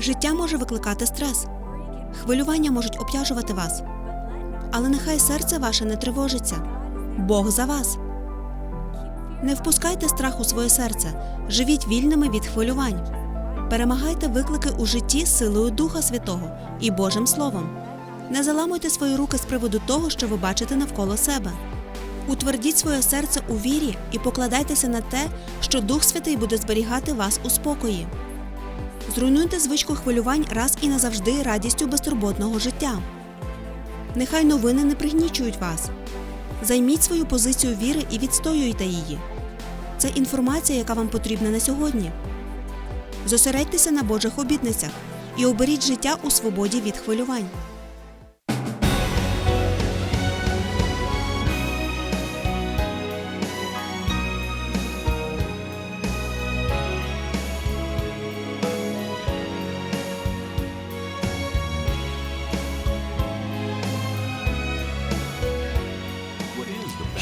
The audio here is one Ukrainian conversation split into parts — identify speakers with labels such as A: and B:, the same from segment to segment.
A: Життя може викликати стрес. Хвилювання можуть обтяжувати вас. Але нехай серце ваше не тривожиться. Бог за вас. Не впускайте страх у своє серце, живіть вільними від хвилювань. Перемагайте виклики у житті силою Духа Святого і Божим Словом. Не заламуйте свої руки з приводу того, що ви бачите навколо себе. Утвердіть своє серце у вірі і покладайтеся на те, що Дух Святий буде зберігати вас у спокої. Зруйнуйте звичку хвилювань раз і назавжди радістю безтурботного життя. Нехай новини не пригнічують вас. Займіть свою позицію віри і відстоюйте її. Це інформація, яка вам потрібна на сьогодні. Зосередьтеся на Божих обітницях і оберіть життя у свободі від хвилювань.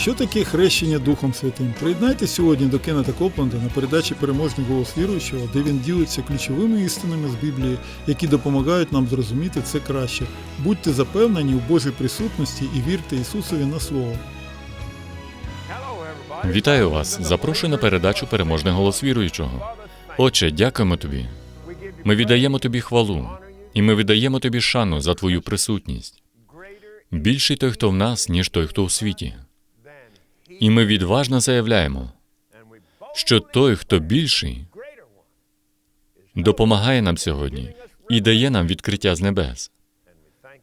B: Що таке хрещення Духом Святим? Приєднайтеся сьогодні до Кеннета Копланда на передачі Переможний голос віруючого, де він ділиться ключовими істинами з Біблії, які допомагають нам зрозуміти це краще. Будьте запевнені у Божій присутності і вірте Ісусові на слово.
C: Вітаю вас! Запрошую на передачу Переможний голос віруючого. Отче, дякуємо тобі. Ми віддаємо тобі хвалу, і ми віддаємо тобі шану за твою присутність. Більший той, хто в нас, ніж той, хто у світі. І ми відважно заявляємо, що той, хто більший, допомагає нам сьогодні і дає нам відкриття з небес.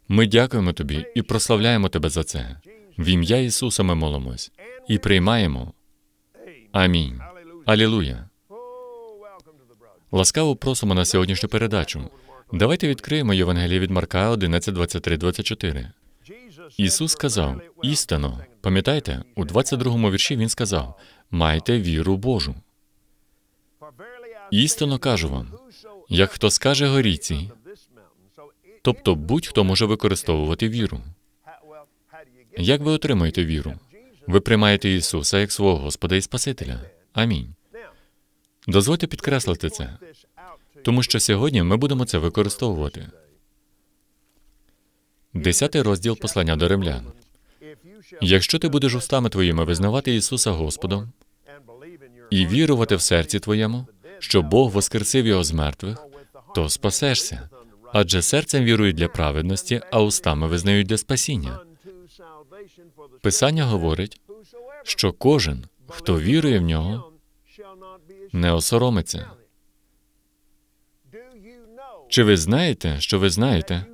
C: Ми дякуємо тобі і прославляємо тебе за це. В ім'я Ісуса ми молимось і приймаємо. Амінь. Алілуя. Ласкаво просимо на сьогоднішню передачу. Давайте відкриємо Євангеліє від Марка 11, 23, 24. Ісус сказав: істинно, пам'ятаєте, у 22-му вірші Він сказав: майте віру Божу. Істинно кажу вам, як хто скаже горіці, тобто будь-хто може використовувати віру. Як ви отримуєте віру? Ви приймаєте Ісуса як свого Господа і Спасителя. Амінь. Дозвольте підкреслити це, тому що сьогодні ми будемо це використовувати. Десятий розділ послання до римлян. Якщо ти будеш устами твоїми визнавати Ісуса Господом і вірувати в серці твоєму, що Бог воскресив його з мертвих, то спасешся. Адже серцем вірують для праведності, а устами визнають для спасіння. Писання говорить, що кожен, хто вірує в нього, не осоромиться. Чи ви знаєте, що ви знаєте?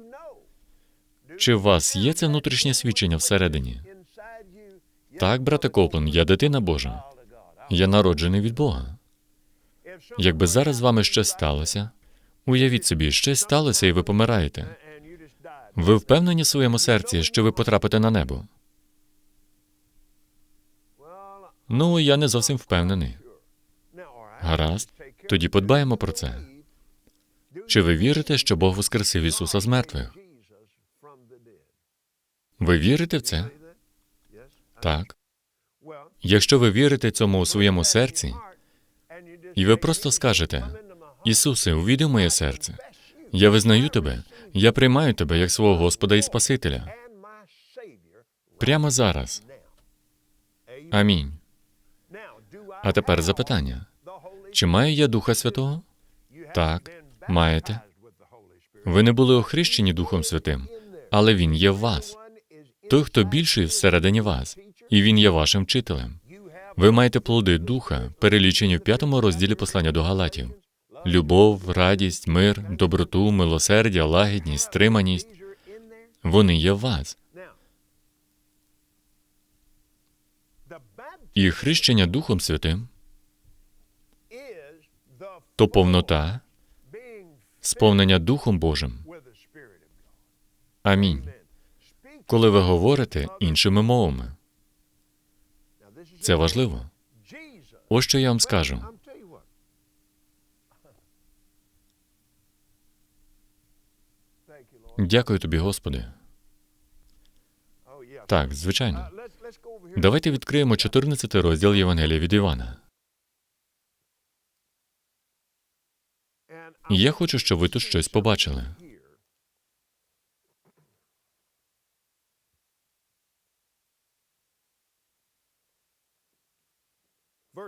C: Чи у вас є це внутрішнє свідчення всередині? Так, брате Коплен, я дитина Божа. Я народжений від Бога. Якби зараз з вами щось сталося, уявіть собі, щось сталося, і ви помираєте. Ви впевнені в своєму серці, що ви потрапите на небо? Ну, я не зовсім впевнений. Гаразд, тоді подбаємо про це. Чи ви вірите, що Бог воскресив Ісуса з мертвих? Ви вірите в це? Так. Якщо ви вірите цьому у своєму серці, і ви просто скажете: Ісусе, увійди в моє серце. Я визнаю тебе, я приймаю тебе як свого Господа і Спасителя. Прямо зараз. Амінь. А тепер запитання: чи маю я Духа Святого? Так, маєте. Ви не були охрещені Духом Святим, але Він є в вас. Той, хто більший всередині вас, і він є вашим вчителем. Ви маєте плоди духа, перелічені в п'ятому розділі послання до Галатів: любов, радість, мир, доброту, милосердя, лагідність, стриманість. Вони є в вас. І хрещення Духом Святим то повнота, сповнення Духом Божим. Амінь. Коли ви говорите іншими мовами, це важливо. Ось що я вам скажу. Дякую тобі, Господи. Так, звичайно. Давайте відкриємо 14 розділ Євангелія від Івана. І я хочу, щоб ви тут щось побачили.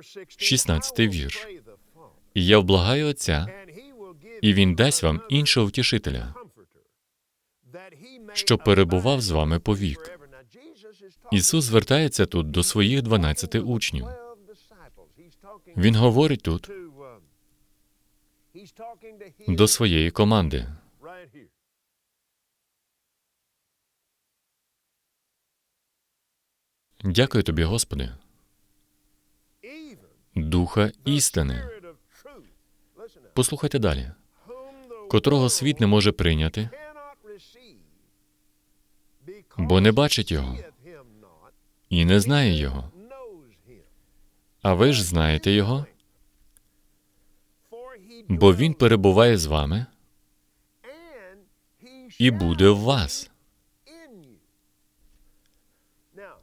D: 16 вірш.
C: І я вблагаю Отця, і Він дасть вам іншого втішителя,
D: що перебував з вами повік.
C: Ісус звертається тут до своїх 12 учнів. Він говорить тут до своєї команди. Дякую тобі, Господи, Духа істини. Послухайте далі, котрого світ не може прийняти, бо не бачить його і не знає його. А ви ж знаєте його, бо він перебуває з вами і буде в вас.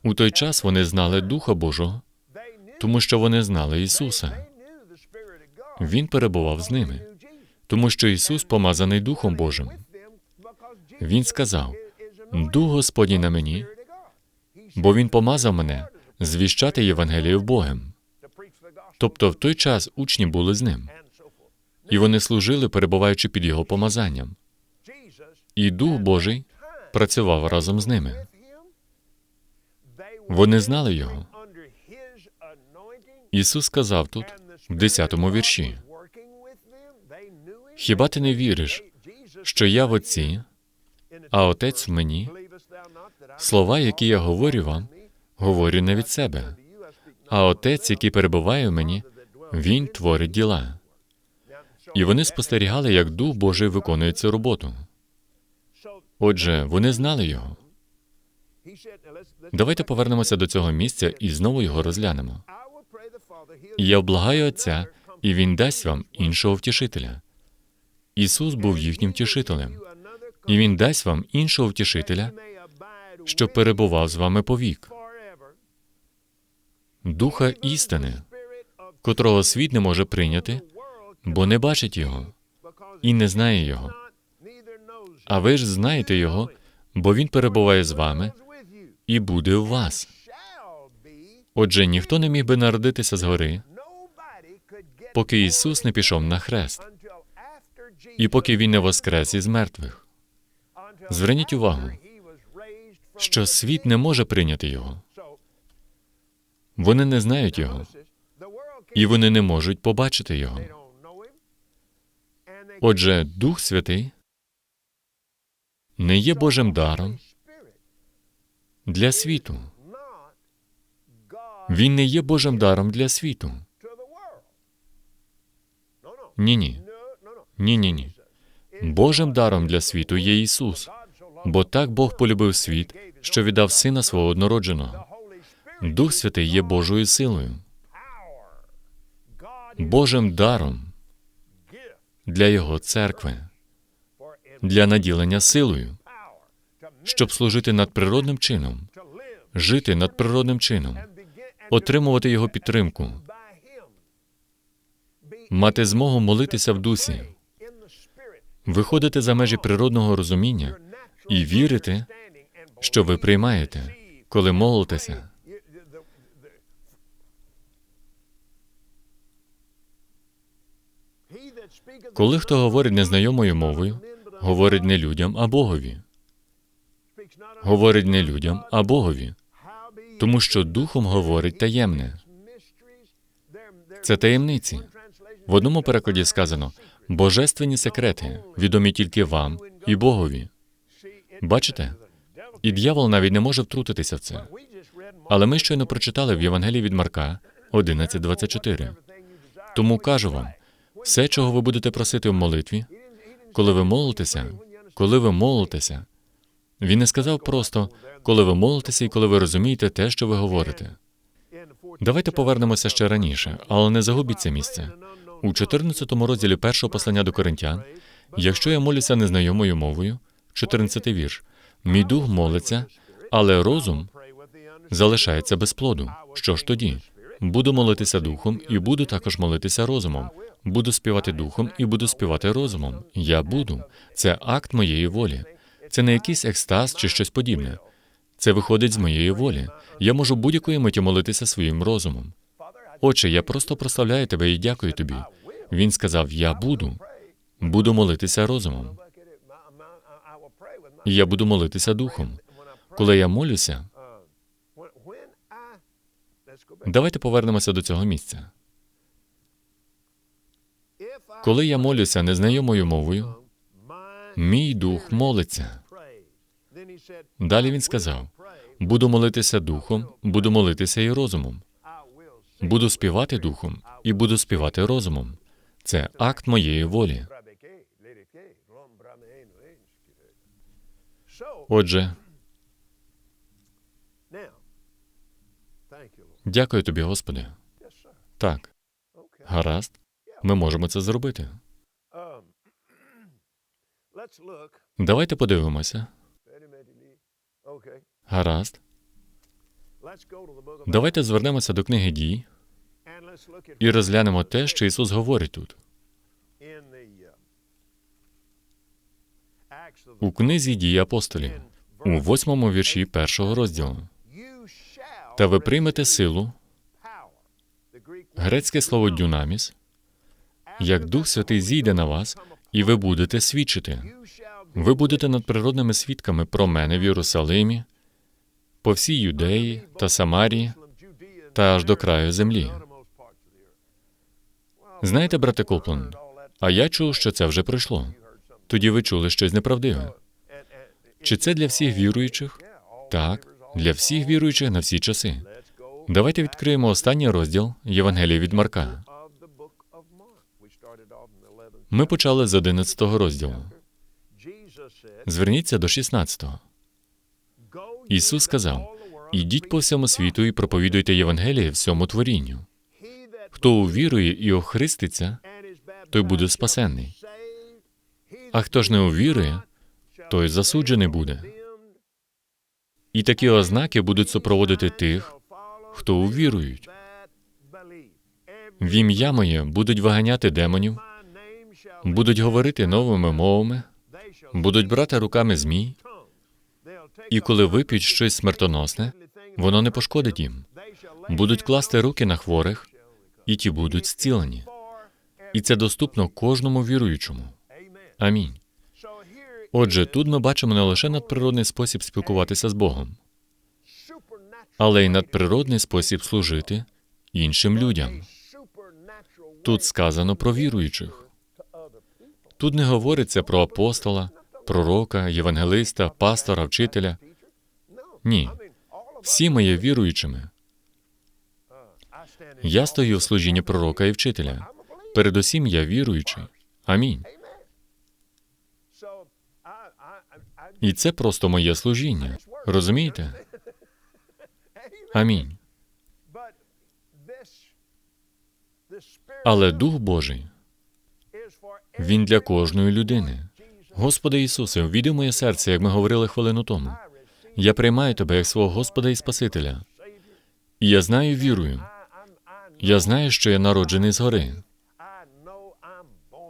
C: У той час вони знали Духа Божого, тому що вони знали Ісуса. Він перебував з ними, тому що Ісус помазаний Духом Божим. Він сказав: Дух Господній на мені, бо Він помазав мене звіщати Євангелію Богом. Тобто в той час учні були з ним, і вони служили, перебуваючи під його помазанням. І Дух Божий працював разом з ними. Вони знали його. Ісус сказав тут, в 10-му вірші: Хіба ти не віриш, що я в Отці, а Отець в мені? Слова, які я говорю вам, говорю не від себе, а Отець, який перебуває в мені, Він творить діла. І вони спостерігали, як Дух Божий виконує цю роботу. Отже, вони знали його. Давайте повернемося до цього місця і знову його розглянемо. Я вблагаю Отця, і Він дасть вам іншого втішителя. Ісус був їхнім втішителем, і Він дасть вам іншого втішителя, що перебував з вами повік, Духа істини, котрого світ не може прийняти, бо не бачить його і не знає його. А ви ж знаєте його, бо він перебуває з вами і буде у вас. Отже, ніхто не міг би народитися згори, поки Ісус не пішов на хрест, і поки Він не воскрес із мертвих. Зверніть увагу, що світ не може прийняти його. Вони не знають його, і вони не можуть побачити його. Отже, Дух Святий не є Божим даром для світу. Він не є Божим даром для світу. Ні, ні. Ні, ні, ні. Божим даром для світу є Ісус, бо так Бог полюбив світ, що віддав Сина свого однородженого. Дух Святий є Божою силою, Божим даром для Його церкви, для наділення силою, щоб служити надприродним чином, жити надприродним чином, отримувати Його підтримку, мати змогу молитися в дусі, виходити за межі природного розуміння і вірити, що ви приймаєте, коли молитеся. Коли хто говорить незнайомою мовою, говорить не людям, а Богові. Говорить не людям, а Богові, тому що духом говорить таємне. Це таємниці. В одному перекладі сказано божественні секрети, відомі тільки вам і Богові. Бачите? І дьявол навіть не може втрутитися в це. Але ми щойно прочитали в Євангелії від Марка 11.24. Тому кажу вам, все, чого ви будете просити в молитві, коли ви молитеся, коли ви молитеся, він не сказав просто, коли ви молитеся і коли ви розумієте те, що ви говорите. Давайте повернемося ще раніше, але не загубіть це місце. У 14 розділі першого послання до коринтян, якщо я молюся незнайомою мовою, 14 вірш, мій дух молиться, але розум залишається без плоду. Що ж тоді? Буду молитися духом і буду також молитися розумом, буду співати духом і буду співати розумом. Я буду. Це акт моєї волі. Це не якийсь екстаз чи щось подібне. Це виходить з моєї волі. Я можу будь-якої миті молитися своїм розумом. Отче, я просто прославляю тебе і дякую тобі. Він сказав: Я буду. Буду молитися розумом. Я буду молитися духом. Коли я молюся, давайте повернемося до цього місця. Коли я молюся незнайомою мовою, мій дух молиться. Далі він сказав: буду молитися духом, буду молитися і розумом. Буду співати духом і буду співати розумом. Це акт моєї волі. Отже, дякую тобі, Господи. Так, гаразд, ми можемо це зробити. Давайте подивимося. Гаразд. Давайте звернемося до книги дій і розглянемо те, що Ісус говорить тут. У книзі дії апостолів, у восьмому вірші першого розділу. Та ви приймете силу, грецьке слово дюнаміс, як Дух Святий зійде на вас, і ви будете свідчити. Ви будете надприродними свідками про мене в Єрусалимі, по всій Юдеї та Самарії та аж до краю землі. Знаєте, брате Копланд, а я чув, що це вже пройшло. Тоді ви чули щось неправдиве. Чи це для всіх віруючих? Так, для всіх віруючих на всі часи. Давайте відкриємо останній розділ Євангелія від Марка. Ми почали з 11 розділу. Зверніться до 16-го. Ісус сказав: Ідіть по всьому світу і проповідуйте Євангеліє всьому творінню. Хто увірує і охриститься, той буде спасенний. А хто ж не увірує, той засуджений буде. І такі ознаки будуть супроводити тих, хто увірують. В ім'я моє будуть виганяти демонів, будуть говорити новими мовами, будуть брати руками змій, і коли вип'ють щось смертоносне, воно не пошкодить їм. Будуть класти руки на хворих, і ті будуть зцілені. І це доступно кожному віруючому. Амінь. Отже, тут ми бачимо не лише надприродний спосіб спілкуватися з Богом, але й надприродний спосіб служити іншим людям. Тут сказано про віруючих. Тут не говориться про апостола, пророка, євангелиста, пастора, вчителя. Ні. Всі ми є віруючими. Я стою в служінні пророка і вчителя. Передусім я віруючий. Амінь. І це просто моє служіння. Розумієте? Амінь. Але Дух Божий, він для кожної людини. Господи Ісусе, увійди в моє серце, як ми говорили хвилину тому. Я приймаю тебе як свого Господа і Спасителя. І я знаю вірую. Я знаю, що я народжений згори.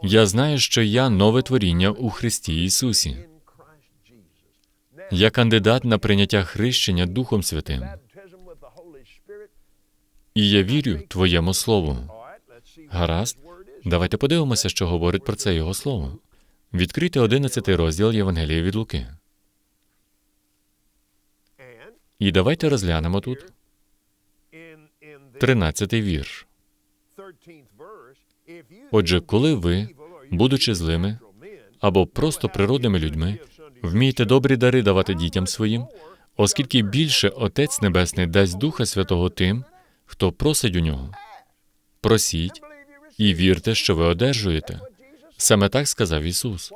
C: Я знаю, що я нове творіння у Христі Ісусі. Я кандидат на прийняття хрещення Духом Святим. І я вірю Твоєму Слову. Гаразд, давайте подивимося, що говорить про це Його Слово. Відкрийте 11 розділ Євангелія від Луки. І давайте розглянемо тут 13 вірш.
D: Отже, коли ви, будучи злими
C: або просто природними людьми, вмієте добрі дари давати дітям своїм, оскільки більше Отець Небесний дасть Духа Святого тим, хто просить у нього. Просіть і вірте, що ви одержуєте. Саме так сказав Ісус.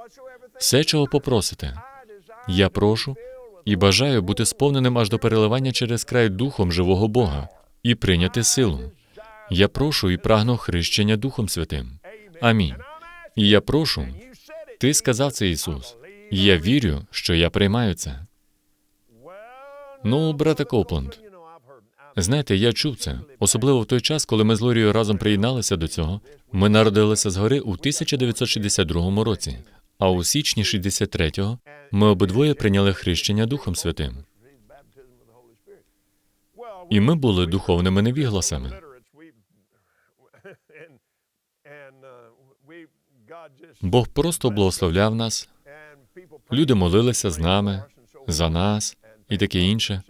C: Все, чого попросите, я прошу і бажаю бути сповненим аж до переливання через край Духом живого Бога і прийняти силу. Я прошу і прагну хрещення Духом Святим. Амінь. І я прошу, ти сказав це Ісус. Я вірю, що я приймаю це.
D: Ну, брате Копланд,
C: Знаєте, я чув це, особливо в той час, коли ми з Лорією разом приєдналися до цього. Ми народилися згори у 1962 році, а у січні 63-го ми обидвоє прийняли хрещення Духом Святим. І ми були духовними невігласами. Бог просто благословляв нас, люди молилися з нами, за нас і таке інше.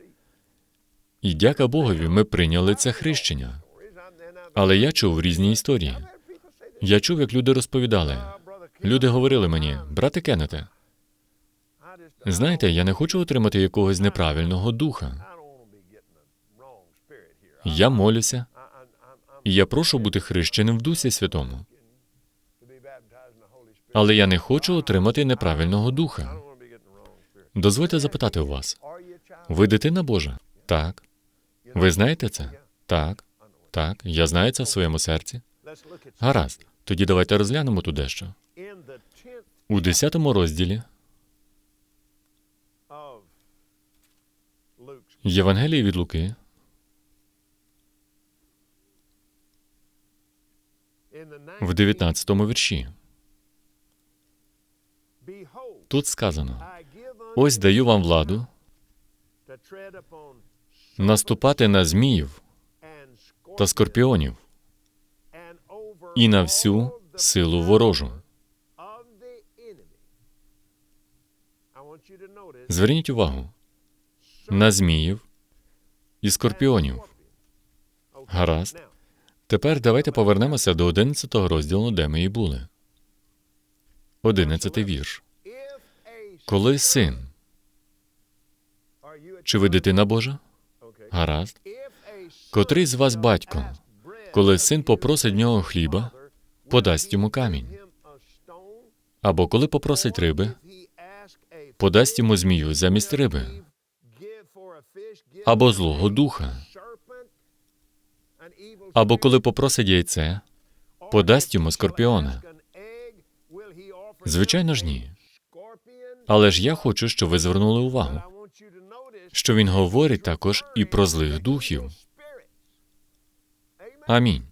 C: І дяка Богові, ми прийняли це хрещення. Але я чув різні історії. Я чув, як люди розповідали. Люди говорили мені, брате Кеннете, знаєте, я не хочу отримати якогось неправильного духа. Я молюся, і я прошу бути хрещеним в Дусі Святому. Але я не хочу отримати неправильного духа. Дозвольте запитати у вас: ви дитина Божа? Так. Ви знаєте це? Так. Так. Я знаю це в своєму серці. Гаразд. Тоді давайте розглянемо тут дещо. У 10 розділі Євангелії від Луки, в 19 вірші. Тут сказано: ось даю вам владу наступати на зміїв та скорпіонів і на всю силу ворожу. Зверніть увагу на зміїв і скорпіонів. Гаразд. Тепер давайте повернемося до 11 розділу, де ми і були. 11 вірш. Коли син, чи ви дитина Божа? Гаразд. Котрий з вас батько, коли син попросить в нього хліба, подасть йому камінь. Або коли попросить риби, подасть йому змію замість риби, або злого духа, або коли попросить яйце, подасть йому скорпіона. Звичайно ж, ні. Але ж я хочу, щоб ви звернули увагу, що він говорить також і про злих духів. Амінь.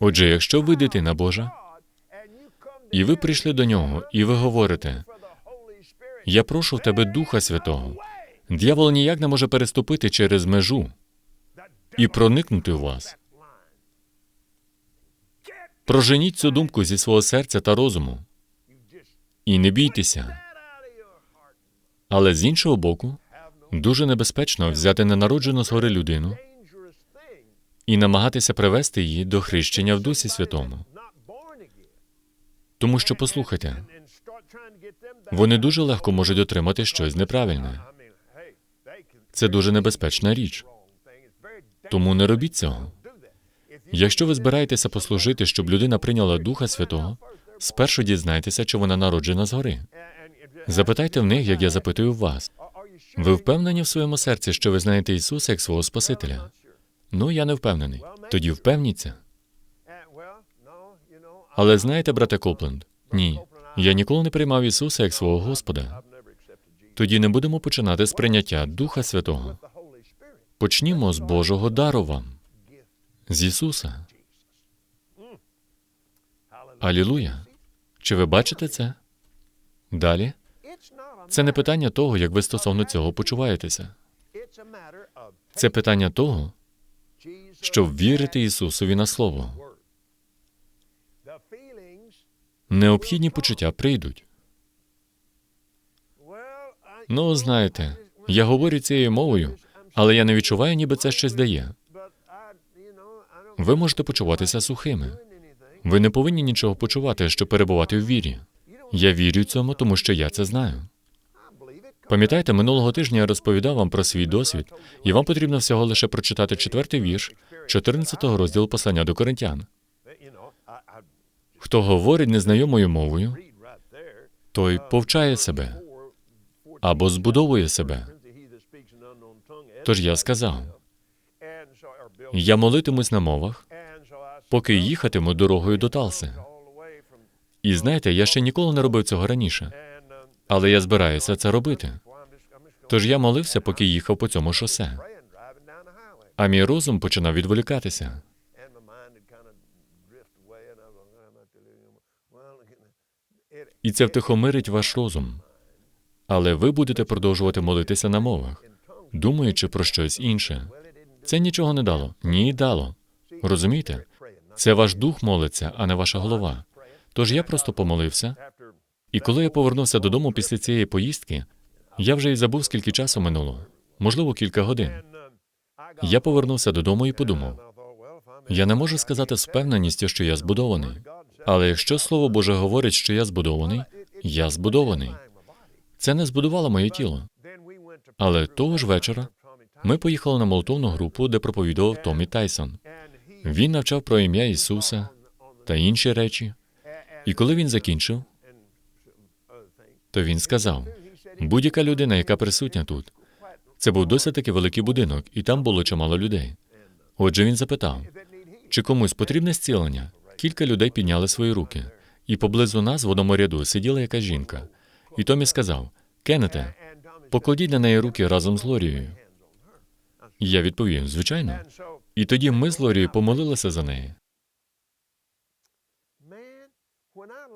C: Отже, якщо ви дитина Божа, і ви прийшли до нього, і ви говорите, я прошу в тебе Духа Святого. Д'явол ніяк не може переступити через межу і проникнути в вас. Проженіть цю думку зі свого серця та розуму. І не бійтеся. Але з іншого боку, дуже небезпечно взяти ненароджену згори людину і намагатися привести її до хрещення в Дусі Святому. Тому що, послухайте, вони дуже легко можуть отримати щось неправильне. Це дуже небезпечна річ. Тому не робіть цього. Якщо ви збираєтеся послужити, щоб людина прийняла Духа Святого, спершу дізнайтеся, чи вона народжена згори. Запитайте в них, як я запитую вас. Ви впевнені в своєму серці, що ви знаєте Ісуса як свого Спасителя? Ну, я не впевнений. Тоді впевніться. Але знаєте, брате Копленд, ні. Я ніколи не приймав Ісуса як свого Господа. Тоді не будемо починати з прийняття Духа Святого. Почнімо з Божого дару вам, з Ісуса. Алілуя. Чи ви бачите це? Далі. Це не питання того, як ви стосовно цього почуваєтеся. Це питання того, щоб вірити Ісусові на Слово. Необхідні почуття прийдуть. Ну, знаєте, я говорю цією мовою, але я не відчуваю, ніби це щось дає. Ви можете почуватися сухими. Ви не повинні нічого почувати, щоб перебувати в вірі. Я вірю цьому, тому що я це знаю. Пам'ятаєте, минулого тижня я розповідав вам про свій досвід, і вам потрібно всього лише прочитати четвертий вірш 14 розділу послання до коринтян. Хто говорить незнайомою мовою, той повчає себе або збудовує себе. Тож я сказав: я молитимусь на мовах, поки їхатиму дорогою до Талси. І знаєте, я ще ніколи не робив цього раніше, але я збираюся це робити. Тож я молився, поки їхав по цьому шосе. а мій розум починав відволікатися. І це втихомирить ваш розум. Але ви будете продовжувати молитися на мовах, думаючи про щось інше. Це нічого не дало. Ні, дало. Розумієте? Це ваш дух молиться, а не ваша голова. Тож я просто помолився, і коли я повернувся додому після цієї поїздки, я вже й забув, скільки часу минуло, можливо, кілька годин. Я повернувся додому і подумав: я не можу сказати з впевненістю, що я збудований. Але якщо Слово Боже говорить, що я збудований, я збудований. Це не збудувало моє тіло. Але того ж вечора ми поїхали на молотовну групу, де проповідував Томі Тайсон. Він навчав про ім'я Ісуса та інші речі. І коли він закінчив, то він сказав: будь-яка людина, яка присутня тут, це був досить таки великий будинок, і там було чимало людей. Отже, він запитав, чи комусь потрібне зцілення? Кілька людей підняли свої руки, і поблизу нас в одному ряду сиділа якась жінка. І Томі сказав: Кеннете, покладіть на неї руки разом з Лорією. Я відповів: звичайно. І тоді ми з Лорією помолилися за неї.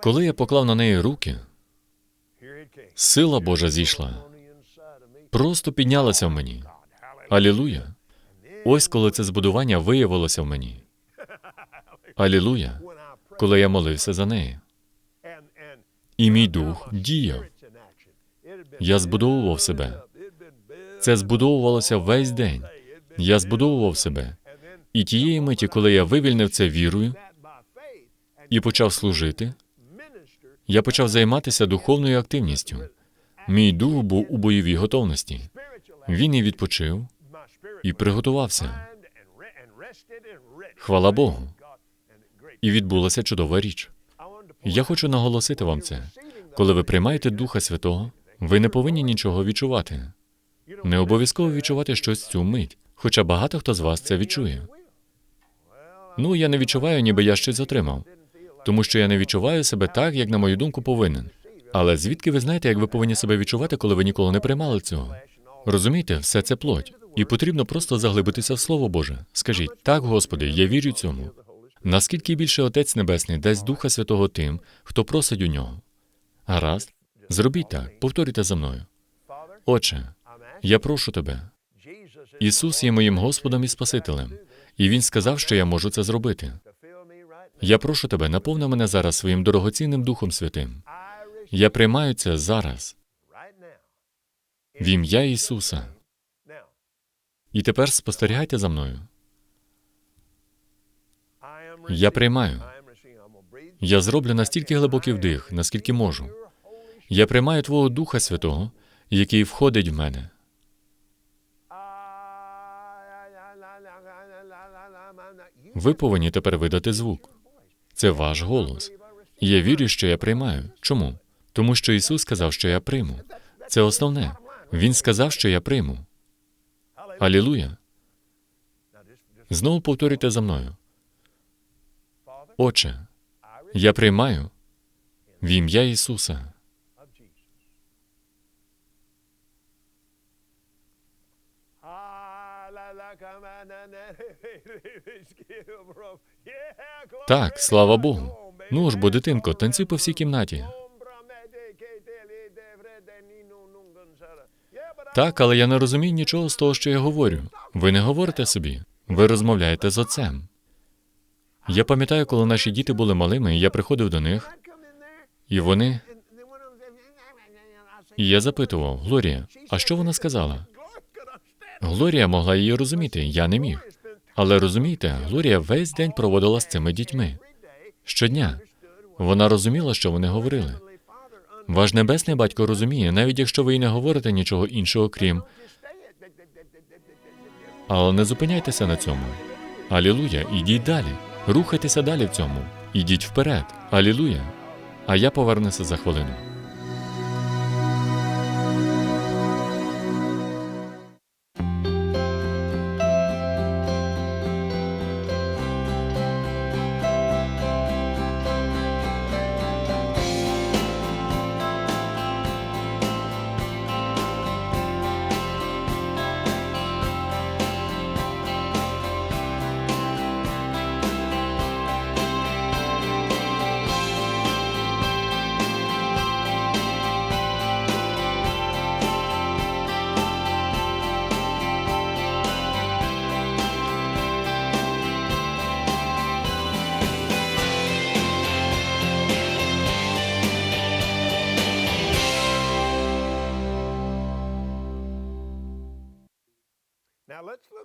C: Коли я поклав на неї руки, сила Божа зійшла, просто піднялася в мені. Алілуя! Ось коли це збудування виявилося в мені. Алілуя! Коли я молився за неї. І мій дух діяв. Я збудовував себе. Це збудовувалося весь день. Я збудовував себе. І тієї миті, коли я вивільнив це вірою і почав служити, я почав займатися духовною активністю. Мій дух був у бойовій готовності. Він і відпочив і приготувався. Хвала Богу. І відбулася чудова річ. Я хочу наголосити вам це. Коли ви приймаєте Духа Святого, ви не повинні нічого відчувати. Не обов'язково відчувати щось цю мить, хоча багато хто з вас це відчує. Ну, я не відчуваю, ніби я щось отримав, тому що я не відчуваю себе так, як, на мою думку, повинен. Але звідки ви знаєте, як ви повинні себе відчувати, коли ви ніколи не приймали цього? Розумієте, все це плоть. І потрібно просто заглибитися в Слово Боже. Скажіть, так, Господи, я вірю цьому. Наскільки більше Отець Небесний дасть Духа Святого тим, хто просить у нього? Гаразд? Зробіть так, повторюйте за мною. Отче, я прошу тебе. Ісус є моїм Господом і Спасителем, і Він сказав, що я можу це зробити. Я прошу тебе, наповни мене зараз своїм дорогоцінним Духом Святим. Я приймаю це зараз, в ім'я Ісуса. І тепер спостерігайте за мною. Я приймаю. Я зроблю настільки глибокий вдих, наскільки можу. Я приймаю Твого Духа Святого, який входить в мене. Ви повинні тепер видати звук. Це ваш голос. Я вірю, що я приймаю. Чому? Тому що Ісус сказав, що я прийму. Це основне. Він сказав, що я прийму. Алілуя. Знову повторюйте за мною. Отче, я приймаю в ім'я Ісуса. Так, слава Богу. Ну ж бо, дитинко, танцюй по всій кімнаті. Так, але я не розумію нічого з того, що я говорю. Ви не говорите собі, ви розмовляєте з отцем. Я пам'ятаю, коли наші діти були малими, я приходив до них, і вони. І я запитував, Глорія, а що вона сказала? Глорія могла її розуміти, я не міг. Але розумієте, Глорія весь день проводила з цими дітьми. Щодня. Вона розуміла, що вони говорили. Ваш небесний батько розуміє, навіть якщо ви й не говорите нічого іншого, крім. Але не зупиняйтеся на цьому. Алілуя, ідіть далі. Рухайтеся далі в цьому. Ідіть вперед. Алілуя. А я повернуся за хвилину.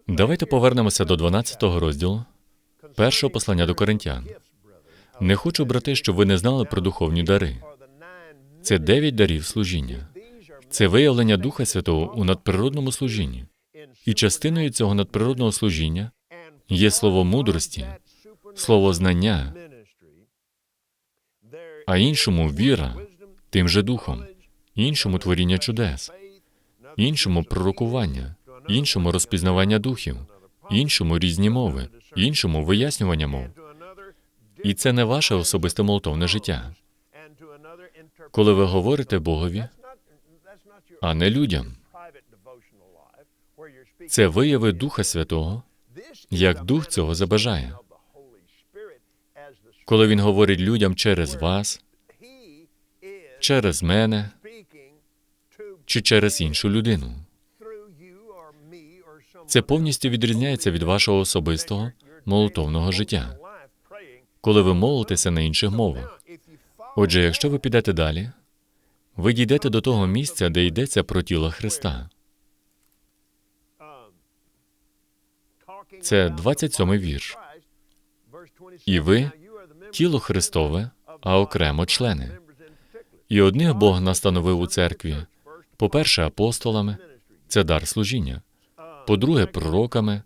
C: Давайте повернемося до 12 розділу першого послання до коринтян. Не хочу, брати, щоб ви не знали про духовні дари. Це дев'ять дарів служіння. Це виявлення Духа Святого у надприродному служінні. І частиною цього надприродного служіння є слово мудрості, слово знання, а іншому віра тим же духом, іншому творіння чудес, іншому пророкування, іншому розпізнавання духів, іншому різні мови, іншому вияснювання мов. І це не ваше особисте молитовне життя, коли ви говорите Богові, а не людям. Це вияви Духа Святого, як Дух цього забажає. Коли він говорить людям через вас, через мене чи через іншу людину. Це повністю відрізняється від вашого особистого молитовного життя, коли ви молитеся на інших мовах. Отже, якщо ви підете далі, ви дійдете до того місця, де йдеться про тіло Христа. Це 27-й вірш. І ви тіло Христове, а окремо члени. І одних Бог настановив у церкві, по-перше, апостолами це дар служіння, по-друге, пророками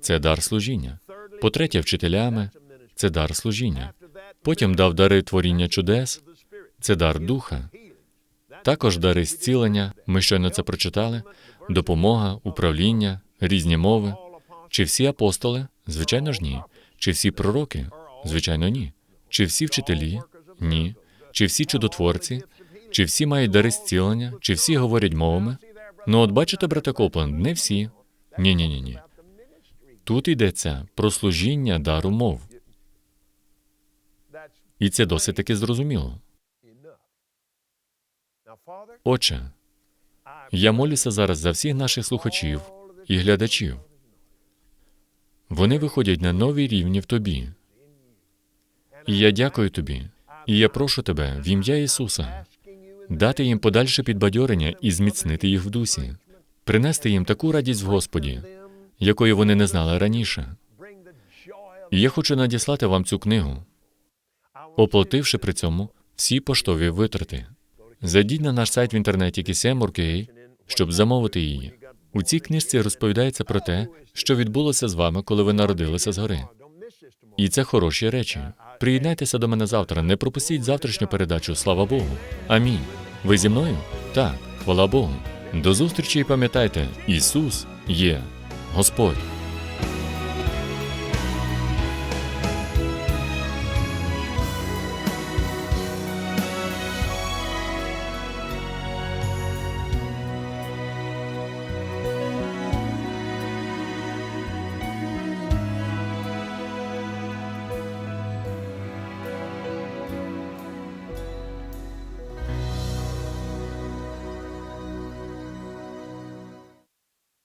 C: це дар служіння, по-третє, вчителями це дар служіння. Потім дав дари творіння чудес, це дар духа, також дари зцілення. Ми щойно це прочитали, допомога, управління, різні мови. Чи всі апостоли? Звичайно ж ні. Чи всі пророки? Звичайно, ні. Чи всі вчителі? Ні. Чи всі чудотворці? Чи всі мають дари зцілення? Чи всі говорять мовами? Ну, от бачите, брате Копленд, не всі. Ні, ні, ні, ні. Тут йдеться про служіння дару мов. І це досить таки зрозуміло. Отче, я молюся зараз за всіх наших слухачів і глядачів. Вони виходять на нові рівні в тобі. І я дякую тобі. І я прошу тебе в ім'я Ісуса дати їм подальше підбадьорення і зміцнити їх в дусі, принести їм таку радість в Господі, якої вони не знали раніше. І я хочу надіслати вам цю книгу, оплативши при цьому всі поштові витрати. Зайдіть на наш сайт в інтернеті KCM.org.ua, щоб замовити її. У цій книжці розповідається про те, що відбулося з вами, коли ви народилися згори. І це хороші речі. Приєднайтеся до мене завтра. Не пропустіть завтрашню передачу. Слава Богу. Амінь. Ви зі мною? Так, хвала Богу. До зустрічі і пам'ятайте, Ісус є Господь.